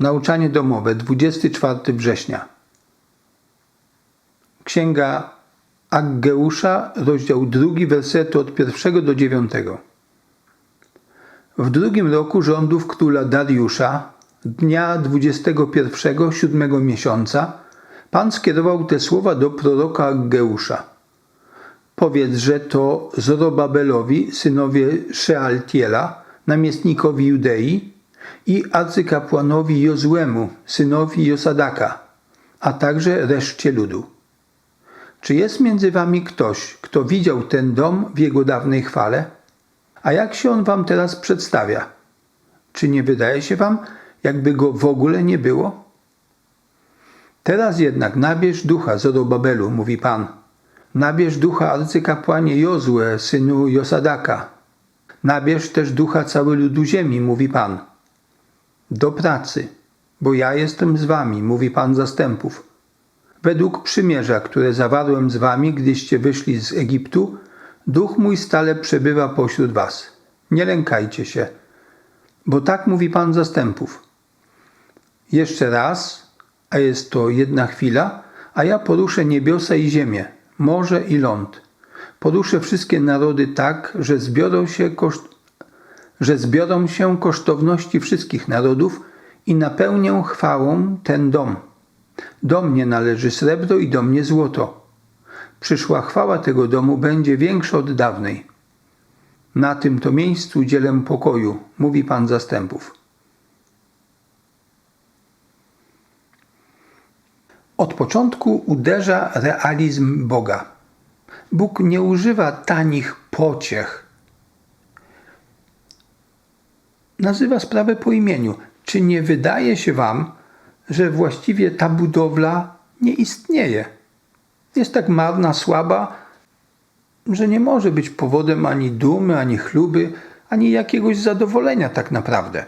Nauczanie domowe, 24 września. Księga Aggeusza, rozdział 2, wersety od 1 do 9. W drugim roku rządów króla Dariusza, dnia 21 siódmego miesiąca, Pan skierował te słowa do proroka Aggeusza. Powiedz, że to Zorobabelowi, synowie Szealtiela, namiestnikowi Judei i arcykapłanowi Jozłemu, synowi Josadaka, a także reszcie ludu. Czy jest między wami ktoś, kto widział ten dom w jego dawnej chwale? A jak się on wam teraz przedstawia? Czy nie wydaje się wam, jakby go w ogóle nie było? Teraz jednak nabierz ducha Zorobabelu, mówi Pan. Nabierz ducha arcykapłanie Jozue, synu Josadaka. Nabierz też ducha cały ludu ziemi, mówi Pan. Do pracy, bo ja jestem z wami, mówi Pan zastępów. Według przymierza, które zawarłem z wami, gdyście wyszli z Egiptu, duch mój stale przebywa pośród was. Nie lękajcie się, bo tak mówi Pan zastępów. Jeszcze raz, a jest to jedna chwila, a ja poruszę niebiosa i ziemię, morze i ląd. Poruszę wszystkie narody tak, że zbiorą się, koszt... że zbiorą się kosztowności wszystkich narodów i napełnię chwałą ten dom. Do mnie należy srebro i do mnie złoto. Przyszła chwała tego domu będzie większa od dawnej. Na tym to miejscu dzielę pokoju, mówi Pan zastępów. Od początku uderza realizm Boga. Bóg nie używa tanich pociech. Nazywa sprawę po imieniu. Czy nie wydaje się Wam, że właściwie ta budowla nie istnieje? Jest tak marna, słaba, że nie może być powodem ani dumy, ani chluby, ani jakiegoś zadowolenia tak naprawdę.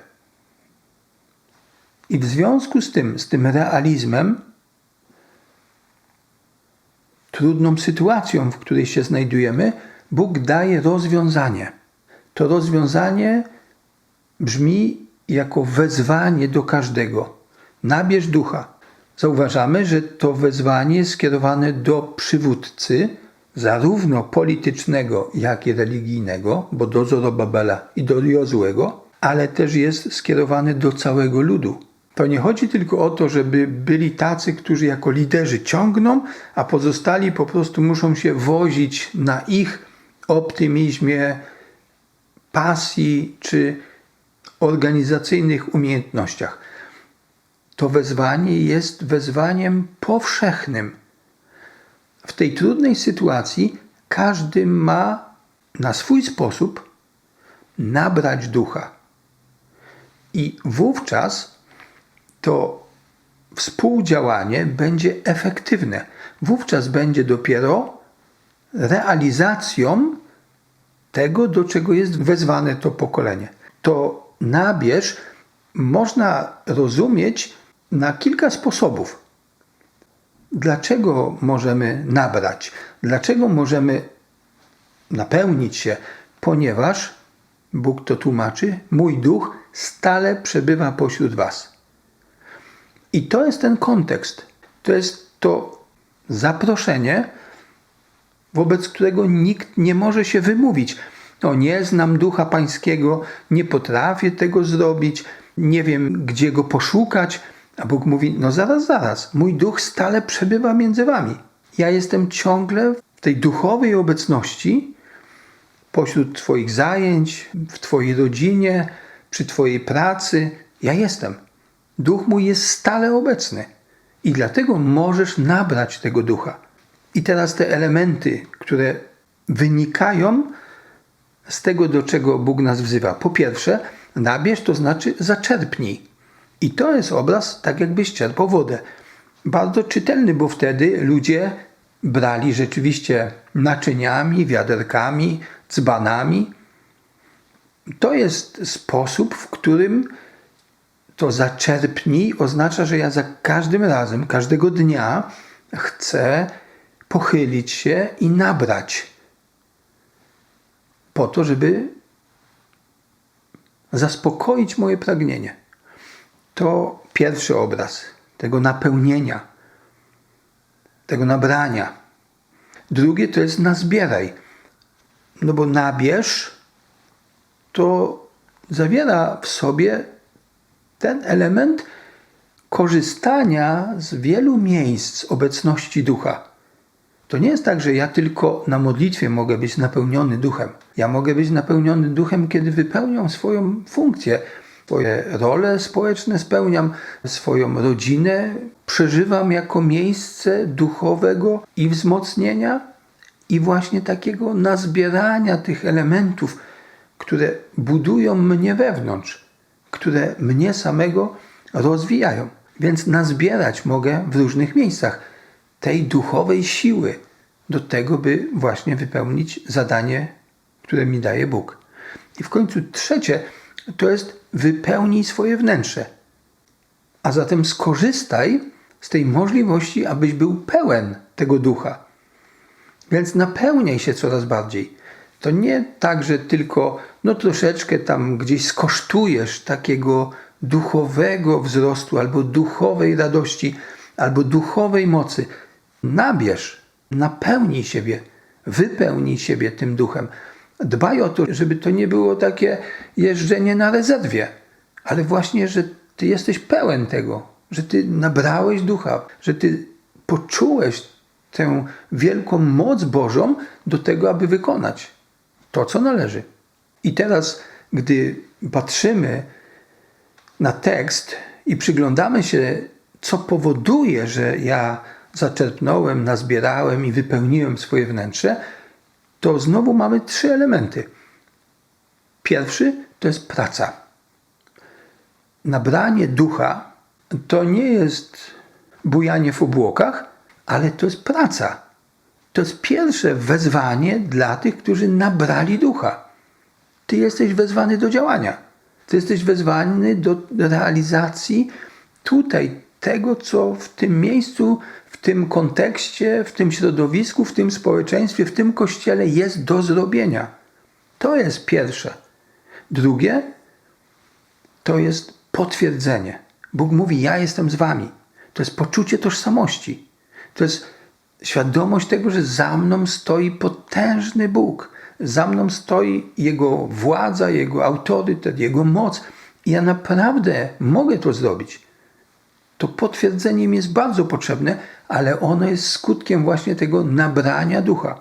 I w związku z tym, z tym realizmem, trudną sytuacją, w której się znajdujemy, Bóg daje rozwiązanie. To rozwiązanie brzmi jako wezwanie do każdego. Nabierz ducha. Zauważamy, że to wezwanie jest skierowane do przywódcy, zarówno politycznego, jak i religijnego, bo do Zorobabela i do Jozłego, ale też jest skierowane do całego ludu. To nie chodzi tylko o to, żeby byli tacy, którzy jako liderzy ciągną, a pozostali po prostu muszą się wozić na ich optymizmie, pasji czy organizacyjnych umiejętnościach. To wezwanie jest wezwaniem powszechnym. W tej trudnej sytuacji każdy ma na swój sposób nabrać ducha. I wówczas to współdziałanie będzie efektywne. Wówczas będzie dopiero realizacją tego, do czego jest wezwane to pokolenie. To nabierz można rozumieć na kilka sposobów. Dlaczego możemy nabrać? Dlaczego możemy napełnić się? Ponieważ Bóg to tłumaczy, mój duch stale przebywa pośród Was. I to jest ten kontekst. To jest to zaproszenie, wobec którego nikt nie może się wymówić. No, nie znam ducha pańskiego, nie potrafię tego zrobić, nie wiem, gdzie go poszukać. A Bóg mówi: No, zaraz, zaraz, mój duch stale przebywa między wami. Ja jestem ciągle w tej duchowej obecności pośród Twoich zajęć, w Twojej rodzinie, przy Twojej pracy. Ja jestem. Duch mój jest stale obecny i dlatego możesz nabrać tego ducha. I teraz te elementy, które wynikają z tego, do czego Bóg nas wzywa. Po pierwsze, nabierz to znaczy zaczerpnij. I to jest obraz, tak jakbyś czerpał wodę. Bardzo czytelny, bo wtedy ludzie brali rzeczywiście naczyniami, wiaderkami, dzbanami. To jest sposób, w którym to zaczerpnij oznacza, że ja za każdym razem, każdego dnia chcę pochylić się i nabrać po to, żeby zaspokoić moje pragnienie. To pierwszy obraz tego napełnienia, tego nabrania. Drugie to jest nazbieraj. No bo nabierz to zawiera w sobie ten element korzystania z wielu miejsc obecności ducha. To nie jest tak, że ja tylko na modlitwie mogę być napełniony duchem. Ja mogę być napełniony duchem, kiedy wypełniam swoją funkcję, swoje role społeczne spełniam, swoją rodzinę przeżywam jako miejsce duchowego i wzmocnienia, i właśnie takiego nazbierania tych elementów, które budują mnie wewnątrz, które mnie samego rozwijają. Więc nazbierać mogę w różnych miejscach tej duchowej siły do tego, by właśnie wypełnić zadanie, które mi daje Bóg. I w końcu trzecie to jest wypełnij swoje wnętrze. A zatem skorzystaj z tej możliwości, abyś był pełen tego ducha. Więc napełniaj się coraz bardziej. To nie tak, że tylko no troszeczkę tam gdzieś skosztujesz takiego duchowego wzrostu, albo duchowej radości, albo duchowej mocy. Nabierz, napełnij siebie, wypełnij siebie tym duchem. Dbaj o to, żeby to nie było takie jeżdżenie na rezerwie, ale właśnie, że ty jesteś pełen tego, że ty nabrałeś ducha, że ty poczułeś tę wielką moc Bożą do tego, aby wykonać to, co należy. I teraz, gdy patrzymy na tekst i przyglądamy się, co powoduje, że ja zaczerpnąłem, nazbierałem i wypełniłem swoje wnętrze, to znowu mamy trzy elementy. Pierwszy to jest praca. Nabranie ducha to nie jest bujanie w obłokach, ale to jest praca. To jest pierwsze wezwanie dla tych, którzy nabrali ducha. Ty jesteś wezwany do działania. Ty jesteś wezwany do realizacji tutaj tego, co w tym miejscu, w tym kontekście, w tym środowisku, w tym społeczeństwie, w tym kościele jest do zrobienia. To jest pierwsze. Drugie to jest potwierdzenie. Bóg mówi: Ja jestem z wami. To jest poczucie tożsamości. To jest świadomość tego, że za mną stoi potężny Bóg. Za mną stoi Jego władza, Jego autorytet, Jego moc. I ja naprawdę mogę to zrobić. To potwierdzenie mi jest bardzo potrzebne, ale ono jest skutkiem właśnie tego nabrania ducha.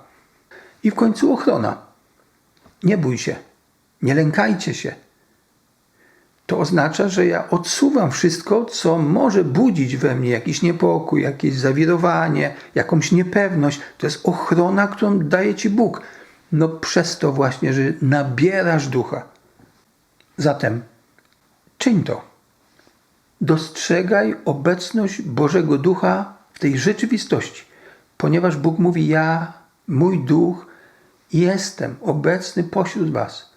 I w końcu ochrona. Nie bój się, nie lękajcie się. To oznacza, że ja odsuwam wszystko, co może budzić we mnie jakiś niepokój, jakieś zawirowanie, jakąś niepewność. To jest ochrona, którą daje ci Bóg. No przez to właśnie, że nabierasz ducha. Zatem czyń to. Dostrzegaj obecność Bożego Ducha w tej rzeczywistości, ponieważ Bóg mówi: Ja, mój duch, jestem obecny pośród Was.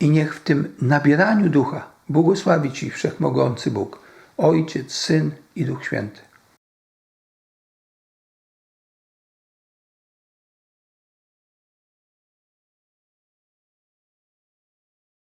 I niech w tym nabieraniu ducha błogosławi Ci Wszechmogący Bóg, Ojciec, Syn i Duch Święty.